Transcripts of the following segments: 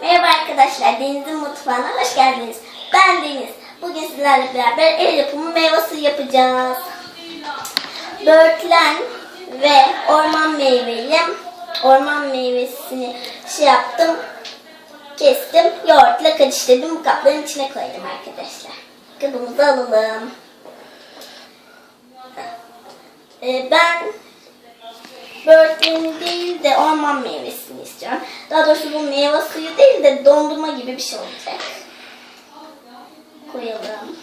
Merhaba arkadaşlar, Deniz'in mutfağına hoş geldiniz. Ben Deniz. Bugün sizlerle beraber el yapımı meyve suyu yapacağız. Böğürtlen ve orman meyveli, orman meyvesini şey yaptım, kestim, yoğurtla karıştırdım, bu kapların içine koydum arkadaşlar. Kabımızı alalım. Ee, ben böğürtleni değil de orman meyvesini istiyorum. Daha doğrusu bu meyve suyu değil de dondurma gibi bir şey olacak. Koyalım.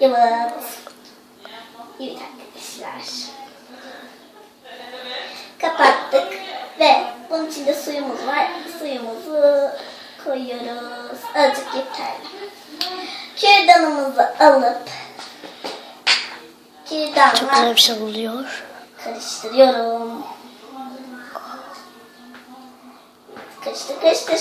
Evet. Evet arkadaşlar. Kapattık ve bunun içinde suyumuz var. Suyumuzu koyuyoruz. Azıcık yeterli. Kürdanımızı alıp kürdanla Çok güzel bir şey oluyor. Karıştırıyorum. Karıştır karıştır.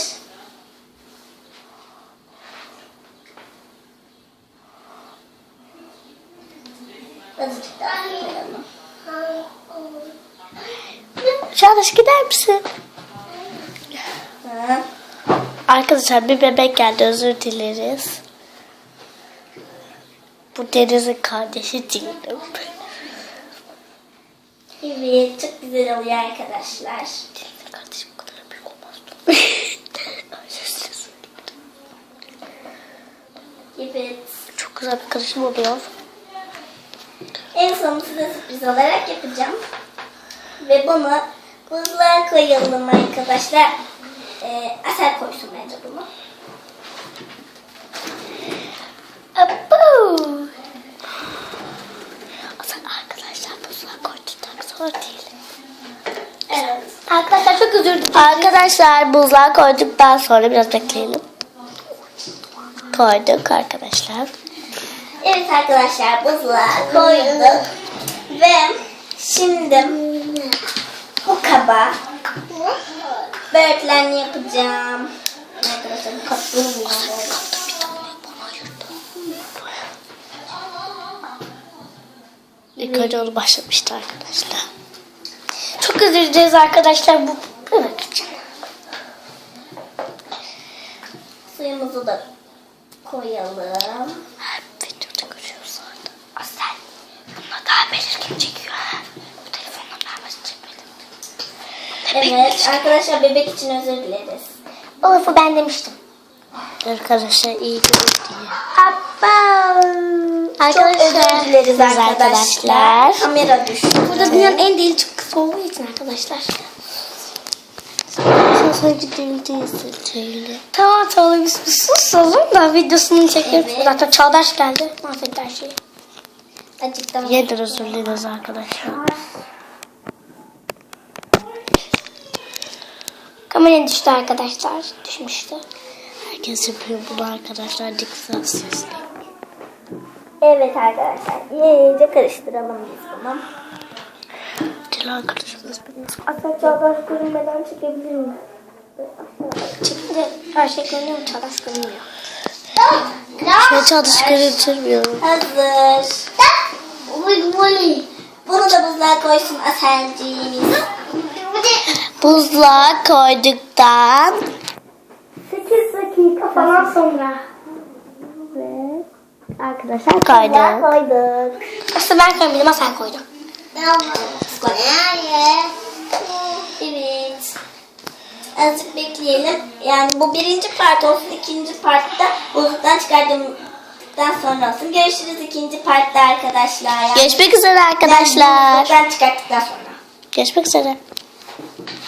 Azıcık daha koyalım. Çağdaş gider misin? Ha. Arkadaşlar bir bebek geldi özür dileriz. Bu Deniz'in kardeşi Cing'dim. Evet çok güzel oluyor arkadaşlar. Deniz'in kardeşi bu kadar büyük olmazdı. Evet. Çok güzel bir karışım oluyor. En son size sürpriz olarak yapacağım. Ve bunu buzluğa koyalım arkadaşlar. Ee, Asel koysun bence bunu. Abu. Sen arkadaşlar buzluğa koyduktan sonra değil. Evet. Arkadaşlar çok özür dilerim. Arkadaşlar buzluğa koyduktan sonra biraz bekleyelim. Koyduk arkadaşlar. Evet arkadaşlar buzluğa koyduk. Ve şimdi bu kaba böğürtlen yapacağım. Arkadaşlar bu kap durmuyor. İlk önce onu başlamıştı arkadaşlar. Çok özür dileriz arkadaşlar bu için. Suyumuzu da koyalım. Videoda görüyoruz orada. Asel. Bunlar daha belirgin çekiyor ha. Bu telefonla vermesi çekmedim. Evet arkadaşlar bebek için özür dileriz. O lafı ben demiştim. Arkadaşlar iyi görür diye. Çok özür dileriz arkadaşlar. Kamera düştü. Burada dünyanın en deli çok kısa olduğu için arkadaşlar. Sadece. Tamam tamam biz bir susalım da videosunu çekelim. Evet. Zaten Çağdaş geldi. Mahvetti her şeyi. Acıktım. Yedir özür dileriz arkadaşlar. Kameraya düştü arkadaşlar. Düşmüştü. Herkes yapıyor bunu arkadaşlar. Dikkatsiz. Evet arkadaşlar iyice karıştıralım biz bunu. Dil arkadaşımız benim. Aslında çağdaş görünmeden çekebilir miyim? Çıktı. Her şey görünüyor mu? Çağdaş görünmüyor. Şöyle Çağdaş görüntülmüyorum. Hazır. Bunu da buzluğa koysun Aselciğimiz. Buzluğa koyduktan 8 dakika falan sonra. ve arkadaşlar koyduk. Aslında ben koymadım ama sen koydun. Evet. Azıcık bekleyelim. Yani bu birinci part olsun. ikinci partta buzluktan çıkardıktan sonra olsun. Görüşürüz ikinci partta arkadaşlar. Yani Görüşmek üzere arkadaşlar. buzluktan çıkarttıktan sonra. Görüşmek üzere.